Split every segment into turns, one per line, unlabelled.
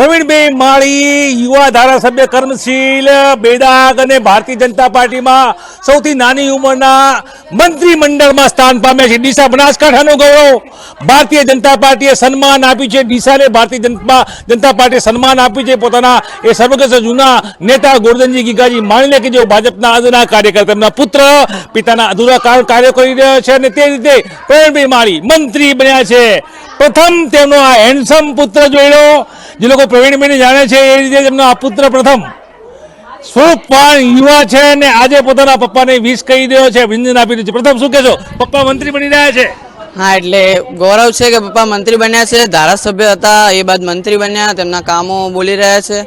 પ્રવીણભાઈ માળી યુવા ધારાસભ્ય કર્મશીલ બેડાગ અને ભારતીય જનતા પાર્ટીમાં સૌથી નાની ઉંમરના મંત્રીમંડળમાં સ્થાન પામે છે. ડીસા બનાસકાંઠાનું ગૌરવ. ભારતીય જનતા પાર્ટીએ સન્માન આપ્યું છે. ડીસાને ભારતીય જનતા જનતા પાર્ટીએ સન્માન આપ્યું છે. પોતાના એ સર્વગ્રસ્ત જૂના નેતા ગોરધનજી ગીગાજી માણીને કે જેઓ ભાજપના અધૂરા કાર્યકર તેમના પુત્ર, પિતાના અધૂરા કાર- કાર્ય કરી રહ્યા છે અને તે રીતે પ્રવીણભાઈ માળી મંત્રી બન્યા છે. પ્રથમ તેમનો આ હેન્ડસમ પુત્ર જોયો જે લોકો પ્રવીણભાઈને જાણે છે, એ રીતે તેમનો આ પુત્ર પ્રથમ. સુપાન યુવા છે અને આજે પોતાના પપ્પાને વિશ કહી રહ્યો છે, અભિનંદન આપી દીધું છે. પ્રથમ શું કહેશો? પપ્પા મંત્રી બની રહ્યા છે.
હા, એટલે ગૌરવ છે કે પપ્પા મંત્રી બન્યા છે. ધારાસભ્ય હતા, એ બાદ મંત્રી બન્યા, તેમના કામો બોલી રહ્યા છે.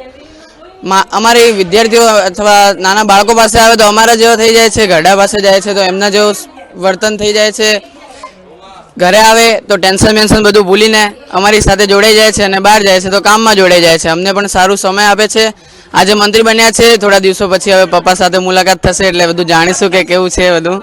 અમારી વિદ્યાર્થીઓ અથવા નાના બાળકો પાસે આવે તો અમારા જેવા થઈ જાય છે ગઢા પાસે જાય છે, તો એમના જેવું વર્તન થઈ જાય છે. ઘરે આવે તો ટેન્શન વેન્શન બધું ભૂલીને અમારી સાથે જોડાઈ જાય છે અને બહાર જાય છે તો કામમાં જોડાઈ જાય છે. અમને પણ સારું સમય આપે છે. આજે મંત્રી બન્યા છે. થોડા દિવસો પછી હવે પપ્પા સાથે મુલાકાત થશે એટલે બધું જાણીશું કે કેવું છે બધું.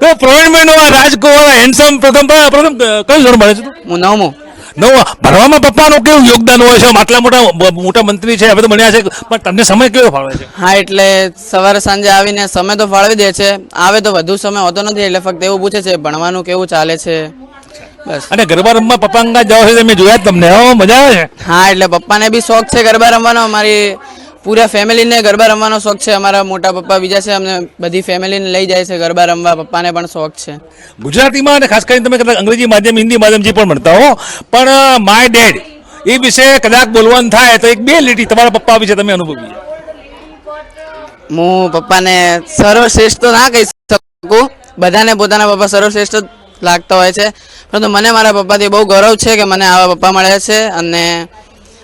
તો પ્રવીણભાઈનો આ રાજકુમાર હેન્ડસમ પ્રથમ પ્રથમ કયું ધોરણ ભણે છે?
હું નવમું.
નવ ભણવામાં પપ્પાનું કેવું યોગદાન હોય છે? આટલા મોટા મોટા મંત્રી છે હવે તો બન્યા છે. પણ તમને સમય કેવો ફાળવે છે?
હા એટલે સવારે સાંજે આવીને સમય તો ફાળવી દે છે. આવે તો વધુ સમય હોતો નથી એટલે ફક્ત એવું પૂછે છે ભણવાનું કેવું ચાલે છે? બસ.
અને ગરબા રમવા પપ્પા અંગા જાઓ છો મેં જોયા તમને. હો મજા આવે છે?
હા એટલે પપ્પાને બી શોખ છે ગરબા રમવાનો. અમારી પૂરા ફેમિલીને ગરબા રમવાનો શોખ છે. અમારા મોટા પપ્પા બીજા છે. અમને બધી ફેમિલીને લઈ જાય છે ગરબા રમવા. પપ્પાને પણ શોખ છે.
ગુજરાતીમાં અને ખાસ કરીને તમે કદાચ અંગ્રેજી માધ્યમ હિન્દી માધ્યમ જે પણ ભણતા હો પણ માય ડેડ એ વિશે કદાચ બોલવાનું થાય તો એક બે લીટી તમારા પપ્પા વિશે તમે અનુભવી
હું પપ્પાને સર્વશ્રેષ્ઠ તો ના કહી શકું. બધાને પોતાના પપ્પા સર્વશ્રેષ્ઠ લાગતા હોય છે. પરંતુ મને મારા પપ્પાથી બહુ ગૌરવ છે કે મને આવા પપ્પા મળ્યા છે અને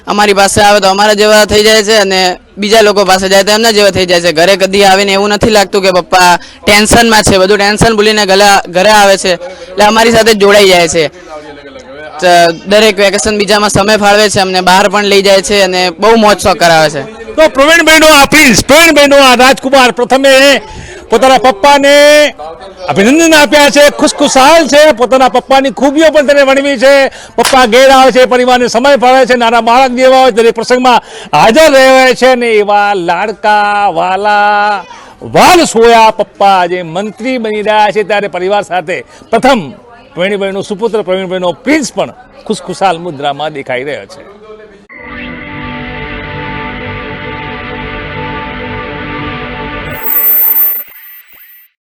અમારી પાસે આવે તો અમારા જેવા થઈ જાય છે અને બીજા લોકો પાસે જાય તો એમના જેવા થઈ જાય છે. ઘરે કદી આવીને એવું નથી લાગતું કે પપ્પા ટેન્શનમાં છે. બધું ટેન્શન ભૂલીને ઘરે આવે છે. એટલે અમારી સાથે જોડાઈ જાય છે. દરેક વેકેશન બીજામાં સમય ફાળવે છે. અમને બહાર પણ લઈ જાય છે અને બહુ મોજ શોખ કરાવે છે.
તો પ્રવીણભાઈનો આ પ્રિન્સ પ્રવીણભાઈનો આ રાજકુમાર. પ્રથમે પોતાના પપ્પાને અભિનંદન આપ્યા છે, ખુશખુશાલ છે. પોતાના પપ્પાની ખૂબીઓ પણ તેને વણવી છે. પપ્પા ઘેર આવે છે, પરિવારને સમય ફાળવે છે, નાના બાળક જેવા હોય દરેક પ્રસંગમાં હાજર રહે છે ને એવા લાડકા વાલા, વાલ સોયા પપ્પા જે મંત્રી બની રહ્યા છે. ત્યારે પરિવાર સાથે પ્રથમ પ્રવીણભાઈનો સુપુત્ર પ્રવીણભાઈનો પ્રિન્સ પણ ખુશખુશાલ મુદ્રામાં દેખાઈ રહ્યો છે.